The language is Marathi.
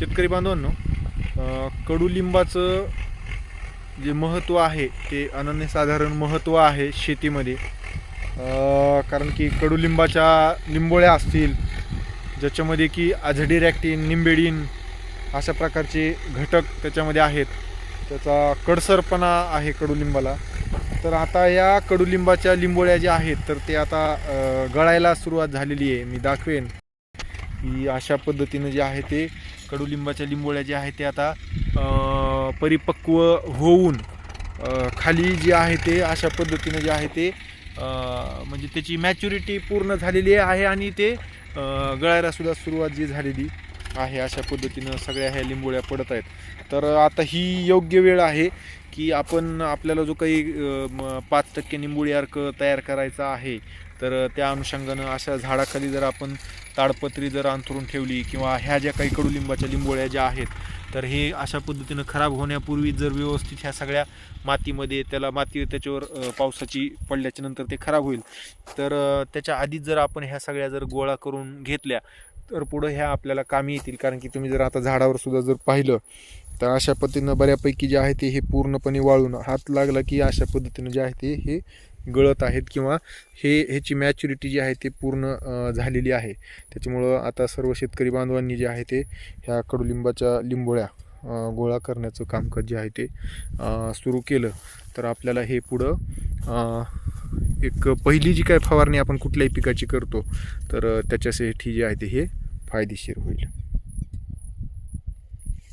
शेतकरी बांधवांनो कडुलिंबाचं जे महत्त्व आहे ते अनन्यसाधारण महत्त्व आहे शेतीमध्ये. कारण की कडुलिंबाच्या लिंबोळ्या असतील ज्याच्यामध्ये की आझडीरॅक्टिन निंबेडीन अशा प्रकारचे घटक त्याच्यामध्ये आहेत त्याचा कडसरपणा आहे कडुलिंबाला. तर आता या कडुलिंबाच्या लिंबोळ्या ज्या आहेत तर ते आता गळायला सुरुवात झालेली आहे. मी दाखवेन. की अशा पद्धतीनं जे आहे ते कडुलिंबाच्या लिंबोळ्या ज्या आहेत ते आता परिपक्व होऊन खाली जे आहे ते अशा पद्धतीनं जे आहे ते म्हणजे त्याची मॅच्युरिटी पूर्ण झालेली आहे आणि ते गळायलासुद्धा सुरुवात जी झालेली आहे अशा पद्धतीनं सगळ्या ह्या लिंबोळ्या पडत आहेत. तर आता ही योग्य वेळ आहे की आपण आपल्याला जो काही पाच टक्के निंबोळी अर्क तयार करायचा आहे तर त्या अनुषंगानं अशा झाडाखाली जर आपण ताडपत्री जर अंथरून ठेवली किंवा ह्या ज्या काही कडुलिंबाच्या लिंबोळ्या ज्या आहेत तर हे अशा पद्धतीनं खराब होण्यापूर्वी जर व्यवस्थित ह्या सगळ्या मातीमध्ये त्याला माती त्याच्यावर पावसाची पडल्याच्या नंतर ते खराब होईल. तर त्याच्या आधीच जर आपण ह्या सगळ्या जर गोळा करून घेतल्या तर पुढं ह्या आपल्याला कामी येतील. कारण की तुम्ही जर आता झाडावर सुद्धा जर पाहिलं तर अशा पद्धतीनं बऱ्यापैकी जे आहे ते हे पूर्णपणे वाळून हात लागला की अशा पद्धतीनं जे आहे ते हे गळत आहेत किंवा हे ह्याची मॅच्युरिटी जी आहे ते पूर्ण झालेली आहे. त्याच्यामुळं आता सर्व शेतकरी बांधवांनी जे आहे ते ह्या कडुलिंबाच्या लिंबोळ्या गोळा करण्याचं कामकाज जे आहे ते सुरू केलं. तर आपल्याला हे पुढं एक पहिली जी काय फवारणी आपण कुठल्याही पिकाची करतो तर त्याच्यासाठी जे आहे ते हे फायदेशीर होईल.